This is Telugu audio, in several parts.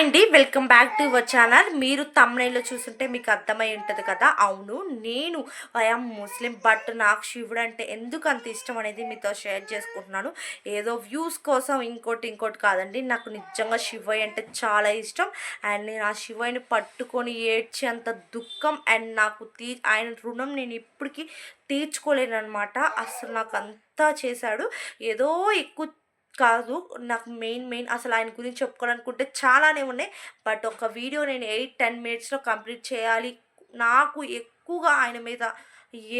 అండి welcome back to our channel. మీరు తమ్నైల్లో చూస్తుంటే మీకు అర్థమై ఉంటుంది కదా? అవును నేను ఐఎమ్ ముస్లిం బట్ నాకు శివుడు అంటే ఎందుకు అంత ఇష్టం అనేది మీతో షేర్ చేసుకుంటున్నాను. ఏదో వ్యూస్ కోసం ఇంకోటి ఇంకోటి కాదండి నాకు నిజంగా శివయ్య అంటే చాలా ఇష్టం. అండ్ నేను ఆ శివయ్యని పట్టుకొని ఏడ్చేంత దుఃఖం అండ్ నాకు తీ ఆయన రుణం నేను ఇప్పటికీ తీర్చుకోలేను అనమాట అసలు నాకు అంతా చేశాడు. ఏదో ఎక్కువ కాదు. నాకు మెయిన్ మెయిన్ అసలు ఆయన గురించి చెప్పుకోవాలనుకుంటే చాలానే ఉన్నాయి. బట్ ఒక వీడియో నేను ఎయిట్ టెన్ మినిట్స్లో కంప్లీట్ చేయాలి. నాకు ఎక్కువగా ఆయన మీద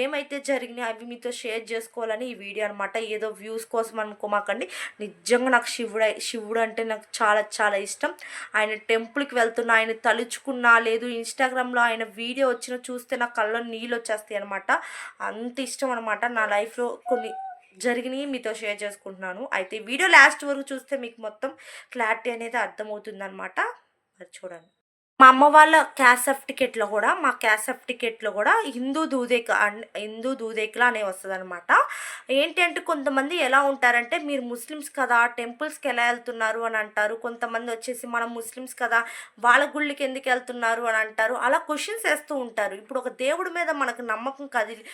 ఏమైతే జరిగినాయి అవి మీతో షేర్ చేసుకోవాలని ఈ వీడియో అనమాట ఏదో వ్యూస్ కోసం అనుకోమాకండి. నిజంగా నాకు శివుడు శివుడు అంటే నాకు చాలా చాలా ఇష్టం. ఆయన టెంపుల్కి వెళ్తున్నా ఆయన తలుచుకున్నా లేదు ఇన్స్టాగ్రామ్లో ఆయన వీడియో వచ్చిన చూస్తే నా కళ్ళలో నీళ్ళు వచ్చేస్తాయి అనమాట అంత ఇష్టం అనమాట నా లైఫ్లో. కొన్ని జరిగినవి మీతో షేర్ చేసుకుంటున్నాను. అయితే వీడియో లాస్ట్ వరకు చూస్తే మీకు మొత్తం క్లారిటీ అనేది అర్థమవుతుంది అనమాట మరి చూడండి. మా అమ్మ వాళ్ళ క్యాస్ట్ టికెట్లో కూడా మా క్యాస్ట్ టికెట్లో కూడా హిందూ దూదేక అన్- హిందూ దూదేకలా అనే వస్తుంది అనమాట ఏంటంటే కొంతమంది ఎలా ఉంటారంటే మీరు ముస్లిమ్స్ కదా టెంపుల్స్కి ఎలా వెళ్తున్నారు అని అంటారు. కొంతమంది వచ్చేసి మనం ముస్లిమ్స్ కదా వాళ్ళ గుళ్ళకి ఎందుకు వెళ్తున్నారు అని అంటారు. అలా క్వశ్చన్స్ వేస్తూ ఉంటారు. ఇప్పుడు ఒక దేవుడి మీద మనకు నమ్మకం కదిలి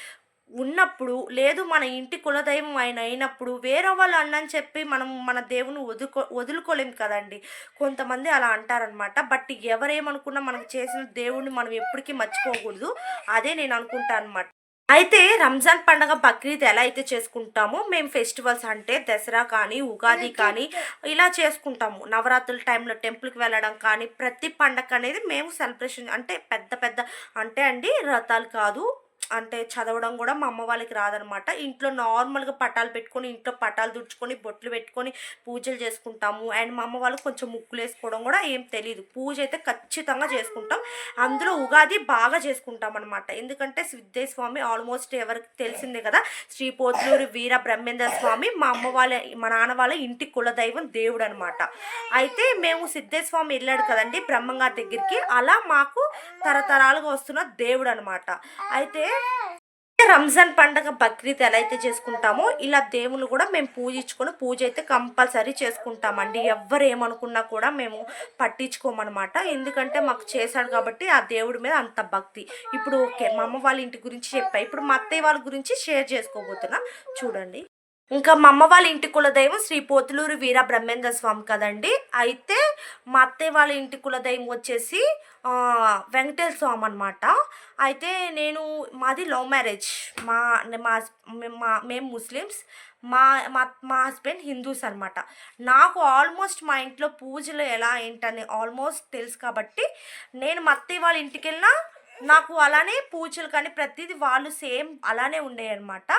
ఉన్నప్పుడు లేదు మన ఇంటి కులదైవం ఆయన అయినప్పుడు వేరే వాళ్ళు అన్నని చెప్పి మనం మన దేవుని వదులుకో వదులుకోలేం కదండి. కొంతమంది అలా అంటారనమాట బట్ ఎవరేమనుకున్నా మనకు చేసిన దేవుడిని మనం ఎప్పటికీ మర్చిపోకూడదు. అదే నేను అనుకుంటాను అనమాట అయితే రంజాన్ పండగ బక్రీద్ ఎలా అయితే చేసుకుంటామో మేము ఫెస్టివల్స్ అంటే దసరా కానీ ఉగాది కానీ ఇలా చేసుకుంటాము. నవరాత్రుల టైంలో టెంపుల్కి వెళ్ళడం కానీ ప్రతి పండగ అనేది మేము సెలబ్రేషన్ అంటే పెద్ద పెద్ద అంటే అండి రథాలు కాదు అంటే చదవడం కూడా మా అమ్మ వాళ్ళకి రాదనమాట. ఇంట్లో నార్మల్గా పటాలు పెట్టుకొని ఇంట్లో పటాలు దుడుచుకొని బొట్లు పెట్టుకొని పూజలు చేసుకుంటాము. అండ్ మా అమ్మ వాళ్ళు కొంచెం ముగ్గులు వేసుకోవడం కూడా ఏం తెలియదు పూజ అయితే ఖచ్చితంగా చేసుకుంటాం. అందులో ఉగాది బాగా చేసుకుంటాం అనమాట ఎందుకంటే సిద్ధేశ్వర స్వామి ఆల్మోస్ట్ ఎవరికి తెలిసిందే కదా? శ్రీ పోతులూరి వీర బ్రహ్మేంద్ర స్వామి మా అమ్మ వాళ్ళ మా నాన్న వాళ్ళ ఇంటి కులదైవం దేవుడు అనమాట అయితే మేము సిద్ధేశ్వర స్వామి వెళ్ళాడు కదండి బ్రహ్మంగారి దగ్గరికి. అలా మాకు తరతరాలుగా వస్తున్న దేవుడు అనమాట అయితే రంజాన్ పండగ బక్రీద్ ఎలా అయితే చేసుకుంటామో ఇలా దేవుని కూడా మేము పూజించుకొని పూజ అయితే కంపల్సరీ చేసుకుంటామండి. ఎవ్వరు ఏమనుకున్నా కూడా మేము పట్టించుకోమన్నమాట ఎందుకంటే మాకు చేశాడు కాబట్టి ఆ దేవుడి మీద అంత భక్తి. ఇప్పుడు ఓకే మా అమ్మ వాళ్ళ ఇంటి గురించి చెప్పా. ఇప్పుడు మా అత్తయ్య వాళ్ళ గురించి షేర్ చేసుకోబోతున్నా. చూడండి. ఇంకా మా అమ్మ వాళ్ళ ఇంటి కులదైవం శ్రీ పోతులూరు వీర బ్రహ్మేంద్ర స్వామి కదండి. అయితే మా అత్తయ్య వాళ్ళ ఇంటి కులదైవం వచ్చేసి వెంకటేశ్వర స్వామి అనమాట అయితే నేను మాది లవ్ మ్యారేజ్. మా మేము- మా మేము ముస్లిమ్స్. మా మా మా హస్బెండ్ హిందూస్ అనమాట నాకు ఆల్మోస్ట్ మా ఇంట్లో పూజలు ఎలా ఏంటని ఆల్మోస్ట్ తెలుసు కాబట్టి నేను మా అత్తయ్య వాళ్ళ ఇంటికి వెళ్ళినా నాకు అలానే పూజలు కానీ ప్రతిదీ వాళ్ళు సేమ్ అలానే ఉండే అనమాట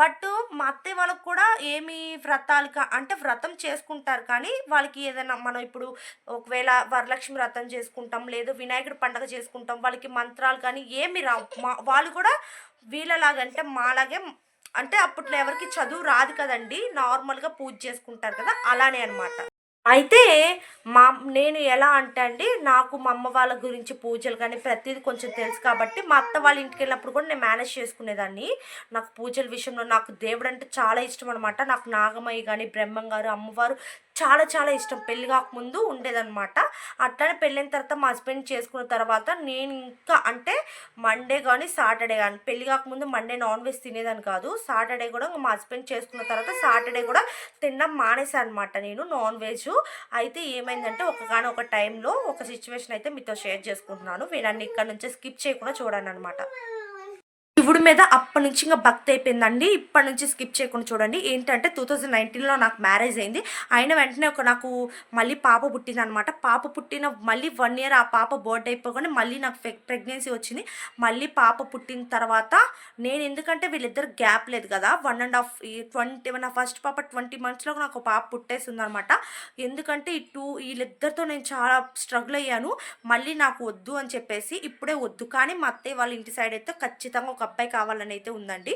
బట్ మా అత్తయ్య వాళ్ళకు కూడా ఏమి వ్రతాలు కా అంటే వ్రతం చేసుకుంటారు కానీ వాళ్ళకి ఏదైనా మనం ఇప్పుడు ఒకవేళ వరలక్ష్మి వ్రతం చేసుకుంటాం లేదు వినాయకుడి పండగ చేసుకుంటాం వాళ్ళకి మంత్రాలు కానీ ఏమి రావు. మా వాళ్ళు కూడా వీళ్ళలాగా అంటే మాలాగే అంటే అప్పట్లో ఎవరికి చదువు రాదు కదండి. నార్మల్గా పూజ చేసుకుంటారు కదా అలానే అనమాట అయితే మా నేను ఎలా అంటే అండి నాకు మా అమ్మ వాళ్ళ గురించి పూజలు కానీ ప్రతిదీ కొంచెం తెలుసు కాబట్టి మా అత్త వాళ్ళ ఇంటికి వెళ్ళినప్పుడు కూడా నేను మేనేజ్ చేసుకునేదాన్ని. నాకు పూజల విషయంలో నాకు దేవుడు అంటే చాలా ఇష్టం అనమాట నాకు నాగమయ్య కానీ బ్రహ్మం గారు అమ్మవారు చాలా చాలా ఇష్టం. పెళ్ళి కాకముందు ఉండేదన్నమాట. అట్లానే పెళ్ళైన తర్వాత మా హస్బెండ్ చేసుకున్న తర్వాత నేను ఇంకా అంటే మండే కానీ సాటర్డే కానీ పెళ్ళి కాకముందు మండే నాన్ వెజ్ తినేదాన్ని కాదు. సాటర్డే కూడా మా హస్బెండ్ చేసుకున్న తర్వాత సాటర్డే కూడా తినడం మానేసాను అనమాట నేను నాన్ వెజ్. అయితే ఏమైందంటే ఒకగానో ఒక టైంలో ఒక సిచ్యువేషన్ అయితే మీతో షేర్ చేసుకుంటున్నాను. వీళ్ళని ఇక్కడ నుంచి స్కిప్ చేయకుండా చూడండి అనమాట శివుడి మీద అప్పటి నుంచి ఇంకా భక్తి అయిపోయిందండి. ఇప్పటి నుంచి స్కిప్ చేయకుండా చూడండి. ఏంటంటే టూ థౌజండ్ నైన్టీన్లో నాకు మ్యారేజ్ అయింది. అయిన వెంటనే ఒక నాకు మళ్ళీ పాప పుట్టింది అనమాట పాప పుట్టిన మళ్ళీ వన్ ఇయర్ ఆ పాప బర్త్ అయిపోగానే మళ్ళీ నాకు ప్రెగ్నెన్సీ వచ్చింది. మళ్ళీ పాప పుట్టిన తర్వాత నేను ఎందుకంటే వీళ్ళిద్దరు గ్యాప్ లేదు కదా. వన్ అండ్ హాఫ్ ట్వంటీ నా ఫస్ట్ పాప ట్వంటీ మంత్స్లో నాకు ఒక పాప పుట్టేసింది అనమాట ఎందుకంటే ఈ టూ వీళ్ళిద్దరితో నేను చాలా స్ట్రగుల్ అయ్యాను. మళ్ళీ నాకు వద్దు అని చెప్పేసి ఇప్పుడే వద్దు. కానీ మా అత్తయ్య వాళ్ళ ఇంటి సైడ్ అయితే ఖచ్చితంగా ఒక అబ్బాయి కావాలని అయితే ఉందండి.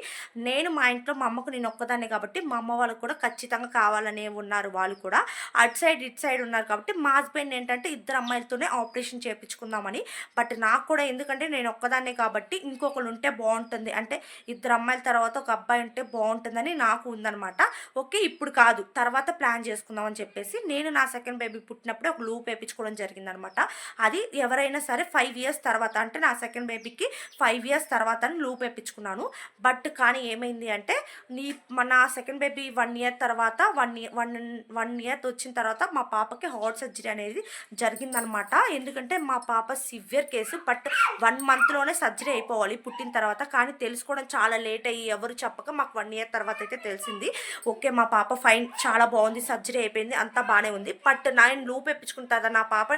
నేను మా ఇంట్లో మా అమ్మకు నేను ఒక్కదాన్నే కాబట్టి మా అమ్మ వాళ్ళకు కూడా ఖచ్చితంగా కావాలనే ఉన్నారు వాళ్ళు కూడా. అటు సైడ్ ఇటు సైడ్ ఉన్నారు కాబట్టి మా హస్బెండ్ ఏంటంటే ఇద్దరు అమ్మాయిలతోనే ఆపరేషన్ చేయించుకుందామని బట్ నాకు కూడా ఎందుకంటే నేను ఒక్కదాన్నే కాబట్టి ఇంకొకరు ఉంటే బాగుంటుంది. అంటే ఇద్దరు అమ్మాయిల తర్వాత ఒక అబ్బాయి ఉంటే బాగుంటుందని నాకు ఉందనమాట ఓకే ఇప్పుడు కాదు. తర్వాత ప్లాన్ చేసుకుందాం అని చెప్పేసి నేను నా సెకండ్ బేబీ పుట్టినప్పుడే ఒక లూప్ వేయించుకోవడం జరిగిందనమాట అది ఎవరైనా సరే ఫైవ్ ఇయర్స్ తర్వాత అంటే నా సెకండ్ బేబీకి ఫైవ్ ఇయర్స్ తర్వాత అని లూప్ వేయించుకున్నాను బట్ కానీ ఏమైంది అంటే నీ మన సెకండ్ బేబీ వన్ ఇయర్ తర్వాత one year one one year వచ్చిన తర్వాత మా పాపకి హార్ట్ సర్జరీ అనేది జరిగిందనమాట. ఎందుకంటే మా పాప సివియర్ కేసు బట్ వన్ మంత్లోనే సర్జరీ అయిపోవాలి పుట్టిన తర్వాత. కానీ తెలుసుకోవడం చాలా లేట్ అయ్యి ఎవరు చెప్పక మాకు వన్ ఇయర్ తర్వాత అయితే తెలిసింది. ఓకే మా పాప ఫైన్ చాలా బాగుంది సర్జరీ అయిపోయింది అంతా బాగానే ఉంది. బట్ నేను లూప్ తర్వాత నా పాప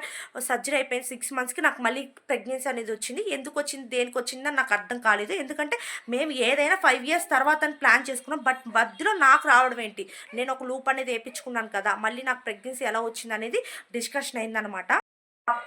సర్జరీ అయిపోయింది సిక్స్ మంత్స్కి నాకు మళ్ళీ ప్రెగ్నెన్సీ అనేది వచ్చింది. ఎందుకు వచ్చింది దేనికి వచ్చిందని నాకు అర్థం కాలేదు. ఎందుకంటే ఎందుకంటే మేము ఏదైనా ఫైవ్ ఇయర్స్ తర్వాత అని ప్లాన్ చేసుకున్నాం బట్ మధ్యలో నాకు రావడం ఏంటి? నేను ఒక లూప్ అనేది వేయించుకున్నాను కదా మళ్ళీ నాకు ప్రెగ్నెన్సీ ఎలా వచ్చింది అనేది డిస్కషన్ అయిందనమాట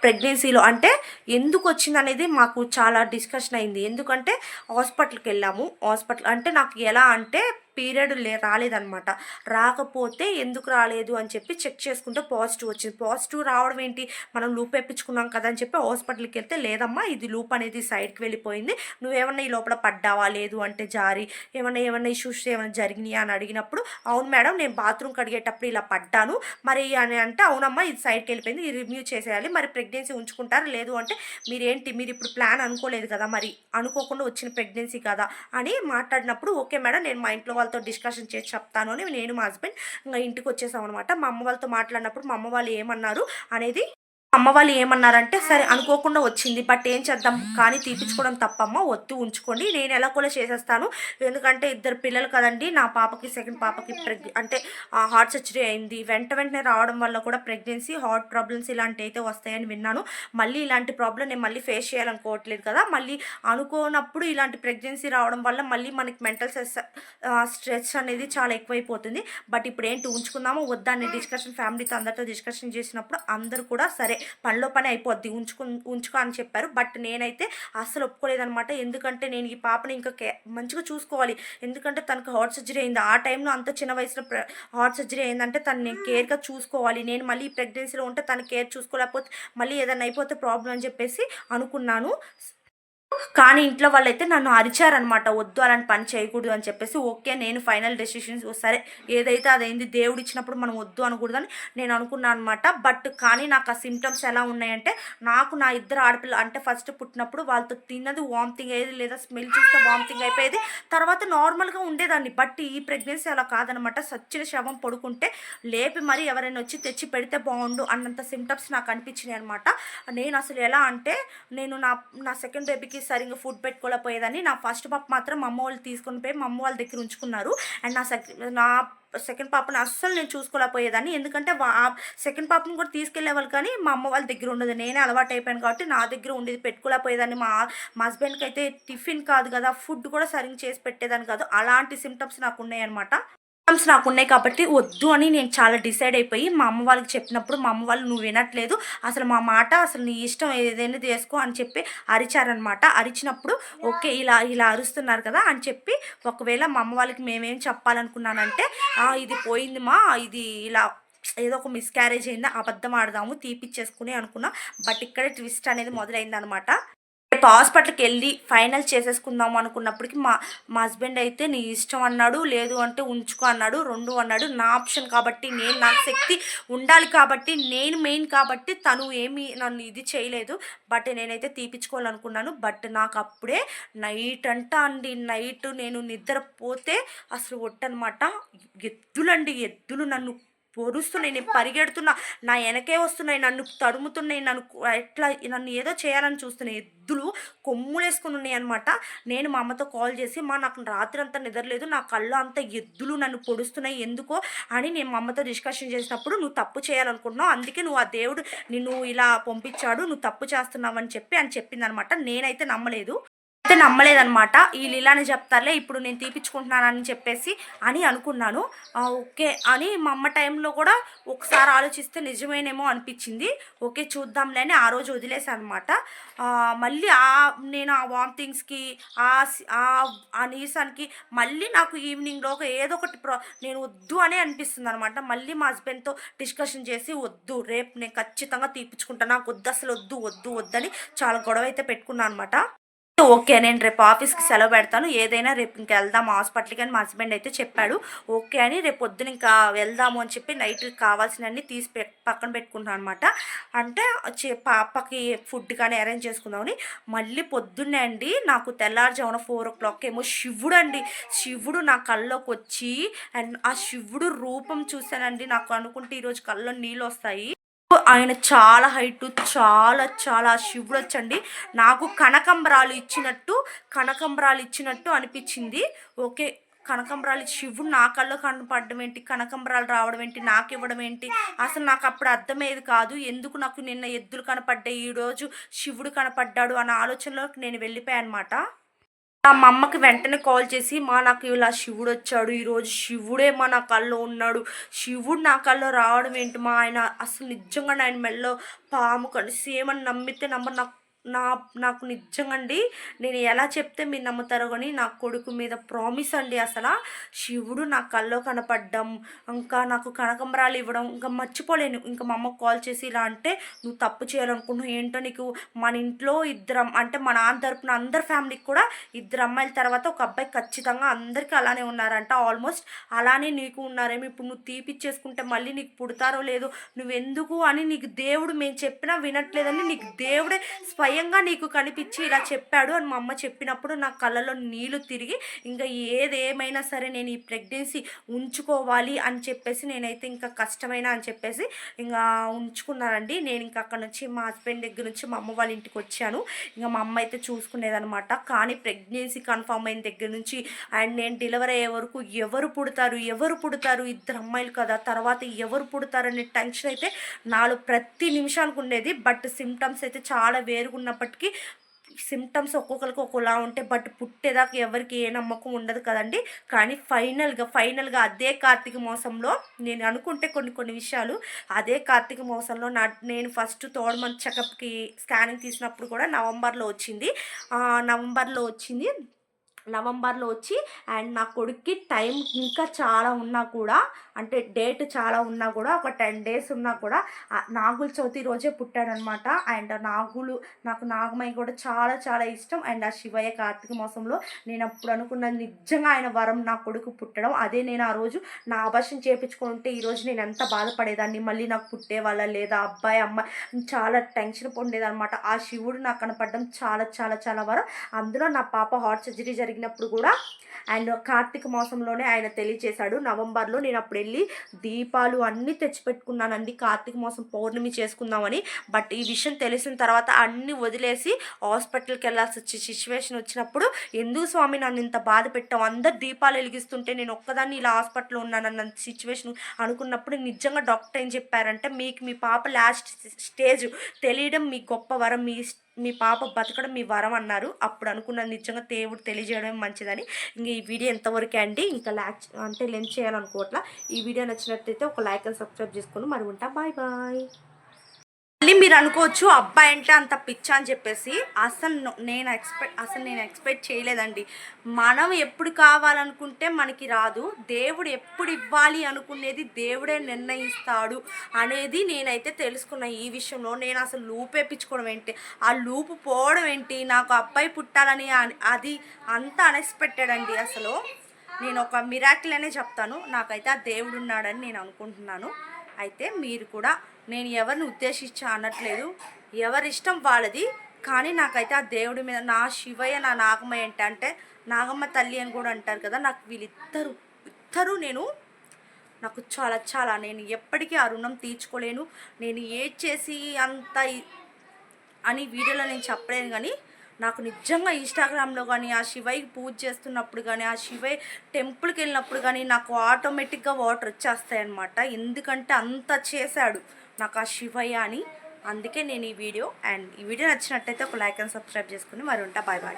ప్రెగ్నెన్సీలో అంటే ఎందుకు వచ్చింది అనేది మాకు చాలా డిస్కషన్ అయింది. ఎందుకంటే హాస్పిటల్కి వెళ్ళాము. హాస్పిటల్ అంటే నాకు ఎలా అంటే పీరియడ్ లే రాలేదనమాట రాకపోతే ఎందుకు రాలేదు అని చెప్పి చెక్ చేసుకుంటే పాజిటివ్ వచ్చింది. పాజిటివ్ రావడం ఏంటి? మనం లూప్ వేయించుకున్నాం కదా అని చెప్పి హాస్పిటల్కి వెళ్తే లేదమ్మా ఇది లూప్ అనేది సైడ్కి వెళ్ళిపోయింది. నువ్వేమన్నా ఈ లోపల పడ్డావా? లేదు అంటే జారి. ఏమన్నా ఏమన్నా ఇష్యూస్ ఏమైనా జరిగినాయా? అని అడిగినప్పుడు అవును మేడం నేను బాత్రూమ్ కడిగేటప్పుడు ఇలా పడ్డాను. మరి అని అంటే అవునమ్మా ఇది సైడ్కి వెళ్ళిపోయింది. ఇది రివ్యూ చేసేయాలి. మరి ప్రెగ్నెన్సీ ఉంచుకుంటారా? లేదు అంటే మీరేంటి? మీరు ఇప్పుడు ప్లాన్ అనుకోలేదు కదా మరి. అనుకోకుండా వచ్చిన ప్రెగ్నెన్సీ కదా అని మాట్లాడినప్పుడు ఓకే మేడం నేను మా ఇంట్లో వాళ్ళతో డిస్కషన్ చేసి చెప్తాను అని నేను మా హస్బెండ్ ఇంకా ఇంటికి వచ్చేసాం అనమాట మా అమ్మ వాళ్ళతో మాట్లాడినప్పుడు మా అమ్మ వాళ్ళు ఏమన్నారు అనేది అమ్మ వాళ్ళు ఏమన్నారంటే సరే అనుకోకుండా వచ్చింది బట్ ఏం చేద్దాం? కానీ తీపించుకోవడం తప్పమ్మ ఒత్తి ఉంచుకోండి. నేను ఎలా కూడా చేసేస్తాను. ఎందుకంటే ఇద్దరు పిల్లలు కదండి నా పాపకి సెకండ్ పాపకి ప్రెగ్ అంటే హార్ట్ సర్జరీ అయింది. వెంట వెంటనే రావడం వల్ల కూడా ప్రెగ్నెన్సీ హార్ట్ ప్రాబ్లమ్స్ ఇలాంటి అయితే వస్తాయని విన్నాను. మళ్ళీ ఇలాంటి ప్రాబ్లం నేను మళ్ళీ ఫేస్ చేయాలనుకోవట్లేదు కదా! మళ్ళీ అనుకోనప్పుడు ఇలాంటి ప్రెగ్నెన్సీ రావడం వల్ల మళ్ళీ మనకి మెంటల్ స్ట్రెస్ అనేది చాలా ఎక్కువైపోతుంది. బట్ ఇప్పుడు ఏంటి ఉంచుకుందామో వద్దా అనే డిస్కషన్ ఫ్యామిలీతో అందరితో డిస్కషన్ చేసినప్పుడు అందరూ కూడా సరే పనిలో పని అయిపోద్ది ఉంచుకు ఉంచుకో అని చెప్పారు. బట్ నేనైతే అస్సలు ఒప్పుకోలేదనమాట ఎందుకంటే నేను ఈ పాపని ఇంకా మంచిగా చూసుకోవాలి. ఎందుకంటే తనకు హార్ట్ సర్జరీ అయింది. ఆ టైంలో అంత చిన్న వయసులో హార్ట్ సర్జరీ అయిందంటే తను నేను కేర్గా చూసుకోవాలి. నేను మళ్ళీ ప్రెగ్నెన్సీలో ఉంటే తను కేర్ చూసుకోలేకపోతే మళ్ళీ ఏదైనా అయిపోతే ప్రాబ్లం అని చెప్పేసి అనుకున్నాను. కానీ ఇంట్లో వాళ్ళైతే నన్ను అరిచారనమాట వద్దు అలాంటి పని చేయకూడదు అని చెప్పేసి ఓకే నేను ఫైనల్ డెసిషన్స్ సరే ఏదైతే అదైంది దేవుడు ఇచ్చినప్పుడు మనం వద్దు అనకూడదని నేను అనుకున్నాను అనమాట బట్ కానీ నాకు ఆ సిమ్టమ్స్ ఎలా ఉన్నాయంటే నాకు నా ఇద్దరు ఆడపిల్ల అంటే ఫస్ట్ పుట్టినప్పుడు వాళ్ళతో తిన్నది వామిటింగ్ అయ్యేది లేదా స్మెల్ చూస్తే వామిటింగ్ అయిపోయేది. తర్వాత నార్మల్గా ఉండేదాన్ని. బట్ ఈ ప్రెగ్నెన్సీ అలా కాదనమాట సచ్చిన శవం పడుకుంటే లేపి మరి ఎవరైనా వచ్చి తెచ్చి పెడితే బాగుండు అన్నంత సిమ్టమ్స్ నాకు అనిపించినాయి అనమాట నేను అసలు ఎలా అంటే నేను నా నా సెకండ్ బేబీకి సరిగ్గా ఫుడ్ పెట్టుకోలేకపోయేదని నా ఫస్ట్ పాప మాత్రం మా అమ్మ వాళ్ళు తీసుకొని పోయి మా అమ్మ వాళ్ళ దగ్గర ఉంచుకున్నారు. అండ్ నా సెకండ్ నా సెకండ్ పాపను అస్సలు నేను చూసుకోలేకపోయేదాన్ని. ఎందుకంటే సెకండ్ పాపను కూడా తీసుకెళ్ళేవాళ్ళు కానీ మా అమ్మ వాళ్ళ దగ్గర ఉండదు. నేనే అలవాటు అయిపోయాను కాబట్టి నా దగ్గర ఉండేది పెట్టుకోలేకపోయేదాన్ని. మా మా హస్బెండ్కి అయితే టిఫిన్ కాదు కదా ఫుడ్ కూడా సరిగ్గా చేసి పెట్టేదాన్ని కాదు. అలాంటి సిమ్టమ్స్ నాకు ఉన్నాయన్నమాట. ఎగ్జామ్స్ నాకు ఉన్నాయి కాబట్టి వద్దు అని నేను చాలా డిసైడ్ అయిపోయి మా అమ్మ వాళ్ళకి చెప్పినప్పుడు మా అమ్మ వాళ్ళు నువ్వు వినట్లేదు. అసలు మా మాట అసలు నీ ఇష్టం ఏదైనా చేసుకో అని చెప్పి అరిచారనమాట అరిచినప్పుడు ఓకే ఇలా ఇలా అరుస్తున్నారు కదా అని చెప్పి ఒకవేళ మా అమ్మ వాళ్ళకి మేమేం చెప్పాలనుకున్నానంటే ఇది పోయింది మా ఇది ఇలా ఏదో ఒక మిస్క్యారేజ్ అయిందా అబద్ధం ఆడదాము తీపిచ్చేసుకుని అనుకున్నాం. బట్ ఇక్కడ ట్విస్ట్ అనేది మొదలైందనమాట రేపు హాస్పిటల్కి వెళ్ళి ఫైనల్ చేసేసుకుందాం అనుకున్నప్పటికి మా మా హస్బెండ్ అయితే నీ ఇష్టం అన్నాడు లేదు అంటే ఉంచుకో అన్నాడు రెండు అన్నాడు నా ఆప్షన్ కాబట్టి నేను నాకు శక్తి ఉండాలి కాబట్టి నేను మెయిన్ కాబట్టి తను ఏమి నన్ను ఇది చేయలేదు. బట్ నేనైతే తీపించుకోవాలనుకున్నాను బట్ నాకు అప్పుడే నైట్ అంట అండి నైట్ నేను నిద్రపోతే అసలు ఒట్టనమాట. ఎద్దులండి ఎద్దులు నన్ను పొరుస్తున్నాయి నేను పరిగెడుతున్నా నా వెనకే వస్తున్నాయి నన్ను తడుముతున్నాయి నన్ను ఎట్లా నన్ను ఏదో చేయాలని చూస్తున్నాయి ఎద్దులు కొమ్ములేసుకుని ఉన్నాయి అనమాట నేను మా అమ్మతో కాల్ చేసి మా నాకు రాత్రి అంతా నిద్రలేదు నా కళ్ళు అంతా ఎద్దులు నన్ను పొడుస్తున్నాయి ఎందుకో? అని నేను మా అమ్మతో డిస్కషన్ చేసినప్పుడు నువ్వు తప్పు చేయాలనుకుంటున్నావు అందుకే నువ్వు ఆ దేవుడు నిన్ను ఇలా పంపించాడు నువ్వు తప్పు చేస్తున్నావు అని చెప్పి అని చెప్పింది అనమాట నేనైతే నమ్మలేదు. అయితే నమ్మలేదనమాట వీళ్ళు ఇలానే చెప్తారులే ఇప్పుడు నేను తీపించుకుంటున్నానని చెప్పేసి అని అనుకున్నాను. ఓకే అని మా అమ్మ టైంలో కూడా ఒకసారి ఆలోచిస్తే నిజమేనేమో అనిపించింది. ఓకే చూద్దాంలే అని ఆ రోజు వదిలేసాను అనమాట మళ్ళీ ఆ నేను ఆ వామిటింగ్స్కి ఆ నీసానికి ఆ మళ్ళీ నాకు ఈవినింగ్లో ఒక ఏదో ఒకటి ప్రా నేను వద్దు అనే అనిపిస్తుంది అనమాట మళ్ళీ మా హస్బెండ్తో డిస్కషన్ చేసి వద్దు రేపు నేను ఖచ్చితంగా తీపించుకుంటాను నాకు వద్దు అసలు వద్దు వద్దు వద్దని చాలా గొడవ అయితే పెట్టుకున్నాను అనమాట ఓకే నేను రేపు ఆఫీస్కి సెలవు పెడతాను. ఏదైనా రేపు ఇంకా వెళ్దాం హాస్పిటల్కి అని మా హస్బెండ్ అయితే చెప్పాడు. ఓకే అని రేపు పొద్దున ఇంకా వెళ్దాము అని చెప్పి నైట్ కావాల్సినవన్నీ తీసి పక్కన పెట్టుకుంటాను అనమాట అంటే పాపకి ఫుడ్ కానీ అరేంజ్ చేసుకుందామని మళ్ళీ పొద్దున్నే అండి నాకు తెల్లారుజామున ఫోర్ ఓ క్లాక్ ఏమో శివుడు అండి. శివుడు నా కళ్ళలోకి వచ్చి అండ్ ఆ శివుడు రూపం చూశానండి. నాకు అనుకుంటే ఈరోజు కళ్ళలో నీళ్ళు వస్తాయి. ఆయన చాలా హైట్ చాలా చాలా శివుడు వచ్చండి నాకు కనకంబరాలు ఇచ్చినట్టు కనకంబరాలు ఇచ్చినట్టు అనిపించింది. ఓకే కనకంబరాలు శివుడు నా కళ్ళు కనపడడం ఏంటి? కనకంబరాలు రావడం ఏంటి? నాకు ఇవ్వడం ఏంటి? అసలు నాకు అప్పుడు అర్థమయ్యేది కాదు. ఎందుకు నాకు నిన్న ఎద్దులు కనపడ్డాయి? ఈరోజు శివుడు కనపడ్డాడు అన్న ఆలోచనలోకి నేను వెళ్ళిపోయాను అనమాట మా అమ్మకి వెంటనే కాల్ చేసి మా నాకు ఇలా శివుడు వచ్చాడు ఈరోజు శివుడే మా నా కల్లో ఉన్నాడు. శివుడు నా కల్లో రావడం ఏంటి మా? ఆయన అసలు నిజంగా ఆయన మెల్లో పాము కానీ సేమ్ అని నమ్మితే నమ్మ నాకు నా నాకు నిజంగా అండి నేను ఎలా చెప్తే మీరు నమ్ముతారో కానీ నా కొడుకు మీద ప్రామిస్ అండి అసలు. శివుడు నా కల్లో కనపడ్డం ఇంకా నాకు కనకంబరాలు ఇవ్వడం ఇంకా మర్చిపోలేను. ఇంకా మా అమ్మకు కాల్ చేసి ఇలా అంటే నువ్వు తప్పు చేయాలనుకుంటున్నావు ఏంటో నీకు మన ఇంట్లో ఇద్దరం అంటే మా నాన్న తరపున అందరి ఫ్యామిలీకి కూడా ఇద్దరు అమ్మాయిల తర్వాత ఒక అబ్బాయి ఖచ్చితంగా అందరికీ అలానే ఉన్నారంట ఆల్మోస్ట్ అలానే నీకు ఉన్నారేమో. ఇప్పుడు నువ్వు తీపిచ్చేసుకుంటే మళ్ళీ నీకు పుడతారో లేదో నువ్వెందుకు అని నీకు దేవుడు మేము చెప్పినా వినట్లేదని నీకు దేవుడే స్వయంగా నీకు కనిపించి ఇలా చెప్పాడు అని మా అమ్మ చెప్పినప్పుడు నా కళ్ళలో నీళ్ళు తిరిగి ఇంకా ఏదేమైనా సరే నేను ఈ ప్రెగ్నెన్సీ ఉంచుకోవాలి అని చెప్పేసి నేనైతే ఇంకా కష్టమైన అని చెప్పేసి ఇంకా ఉంచుకున్నానండి. నేను ఇంకా అక్కడ నుంచి మా హస్బెండ్ దగ్గర నుంచి మా అమ్మ వాళ్ళ ఇంటికి వచ్చాను. ఇంకా మా అమ్మ అయితే చూసుకునేదనమాట కానీ ప్రెగ్నెన్సీ కన్ఫర్మ్ అయిన దగ్గర నుంచి అండ్ నేను డెలివరీ అయ్యే వరకు ఎవరు పుడతారు ఎవరు పుడతారు ఇద్దరు అమ్మాయిలు కదా తర్వాత ఎవరు పుడతారు అనే టెన్షన్ అయితే నాలో ప్రతి నిమిషానికి ఉండేది. బట్ సిమ్టమ్స్ అయితే చాలా వేరుగా ఉన్నప్పటికీ సిమ్టమ్స్ ఒక్కొక్కరికి ఒక్కోలా ఉంటాయి బట్ పుట్టేదాకా ఎవరికి ఏ నమ్మకం ఉండదు కదండి. కానీ ఫైనల్గా ఫైనల్గా అదే కార్తీక మాసంలో నేను అనుకుంటే కొన్ని కొన్ని విషయాలు. అదే కార్తీక మాసంలో నా నేను ఫస్ట్ థర్డ్ మంత్ చెకప్కి స్కానింగ్ తీసినప్పుడు కూడా నవంబర్లో వచ్చింది. నవంబర్లో వచ్చింది. నవంబర్లో వచ్చి అండ్ నా కొడుక్కి టైం ఇంకా చాలా ఉన్నా కూడా అంటే డేట్ చాలా ఉన్నా కూడా ఒక టెన్ డేస్ ఉన్నా కూడా నాగుల చవితి రోజే పుట్టాడనమాట. అండ్ నాగులు నాకు నాగమయ్య కూడా చాలా చాలా ఇష్టం. అండ్ ఆ శివయ్య కార్తీక మాసంలో నేను అప్పుడు అనుకున్న నిజంగా ఆయన వరం నా కొడుకు పుట్టడం. అదే నేను ఆ రోజు నా అభర్షణ చేయించుకుంటే ఈరోజు నేను ఎంత బాధపడేదాన్ని. మళ్ళీ నాకు పుట్టే వాళ్ళ లేదా అబ్బాయి అమ్మాయి చాలా టెన్షన్ పొందేదనమాట. ఆ శివుడు నాకు కనపడడం చాలా చాలా చాలా వరం. అందులో నా పాప హార్ట్ సర్జరీ జరిగింది. జరిగినప్పుడు కూడా అండ్ కార్తీక మాసంలోనే ఆయన తెలియచేశాడు. నవంబర్లో నేను అప్పుడు వెళ్ళి దీపాలు అన్నీ తెచ్చిపెట్టుకున్నానండి. కార్తీక మాసం పౌర్ణమి చేసుకుందామని. బట్ ఈ విషయం తెలిసిన తర్వాత అన్నీ వదిలేసి హాస్పిటల్కి వెళ్ళాల్సి వచ్చే సిచ్యువేషన్ వచ్చినప్పుడు ఎందుకు స్వామి నన్ను ఇంత బాధ పెట్టావు? అందరు దీపాలు వెలిగిస్తుంటే నేను ఒక్కదాన్ని ఇలా హాస్పిటల్లో ఉన్నానన్న సిచ్యువేషన్ అనుకున్నప్పుడు నిజంగా డాక్టర్ ఏం చెప్పారంటే మీకు మీ పాప లాస్ట్ స్టేజ్. తెలియడం మీ గొప్ప వరం. మీ మీ పాప బతకడం మీ వరం అన్నారు. అప్పుడు అనుకున్నాను నిజంగా దేవుడు తెలియజేయడం మంచిదని. ఇంక ఈ వీడియో ఎంతవరకే అండి. ఇంకా లైక్ అంటే లెంచ్ చేయాలనుకోవట్లా. ఈ వీడియో నచ్చినట్టయితే ఒక లైక్ అండ్ సబ్స్క్రైబ్ చేసుకొని మరి ఉంటా. Bye bye. మళ్ళీ మీరు అనుకోవచ్చు అబ్బాయి అంటే అంత పిచ్చ అని చెప్పేసి అసలు నేను ఎక్స్పెక్ట్ అసలు నేను ఎక్స్పెక్ట్ చేయలేదండి. మనం ఎప్పుడు కావాలనుకుంటే మనకి రాదు. దేవుడు ఎప్పుడు ఇవ్వాలి అనుకునేది దేవుడే నిర్ణయిస్తాడు అనేది నేనైతే తెలుసుకున్న ఈ విషయంలో. నేను అసలు లూప్ వేయించుకోవడం ఏంటి? ఆ లూపు పోవడం ఏంటి? నాకు అబ్బాయి పుట్టాలని అది అంత అన్ఎక్స్పెక్టెడ్ అండి అసలు. నేను ఒక మిరాకిల్ అనే చెప్తాను. నాకైతే ఆ దేవుడు ఉన్నాడని నేను అనుకుంటున్నాను. అయితే మీరు కూడా నేను ఎవరిని ఉద్దేశించా అనట్లేదు. ఎవరిష్టం వాళ్ళది. కానీ నాకైతే ఆ దేవుడి మీద నా శివయ్య నా నాగమ్మ ఏంటంటే నాగమ్మ తల్లి అని కూడా అంటారు కదా నాకు వీళ్ళిద్దరు ఇద్దరు నేను నాకు చాలా చాలా నేను ఎప్పటికీ ఆ రుణం తీర్చుకోలేను. నేను ఏడ్ చేసి అంత అని వీడియోలో నేను చెప్పలేను కానీ నాకు నిజంగా ఇన్స్టాగ్రామ్లో కానీ ఆ శివయ్యకి పూజ చేస్తున్నప్పుడు కానీ ఆ శివయ్య టెంపుల్కి వెళ్ళినప్పుడు కానీ నాకు ఆటోమేటిక్గా వాటర్ వచ్చేస్తాయి అనమాట ఎందుకంటే అంత చేశాడు. నాకు ఆ శివయ్య అని. అందుకే నేను ఈ వీడియో అండ్ ఈ వీడియో నచ్చినట్టయితే ఒక లైక్ అండ్ సబ్స్క్రైబ్ చేసుకుని మరి ఉంటా బాయ్ బాయ్.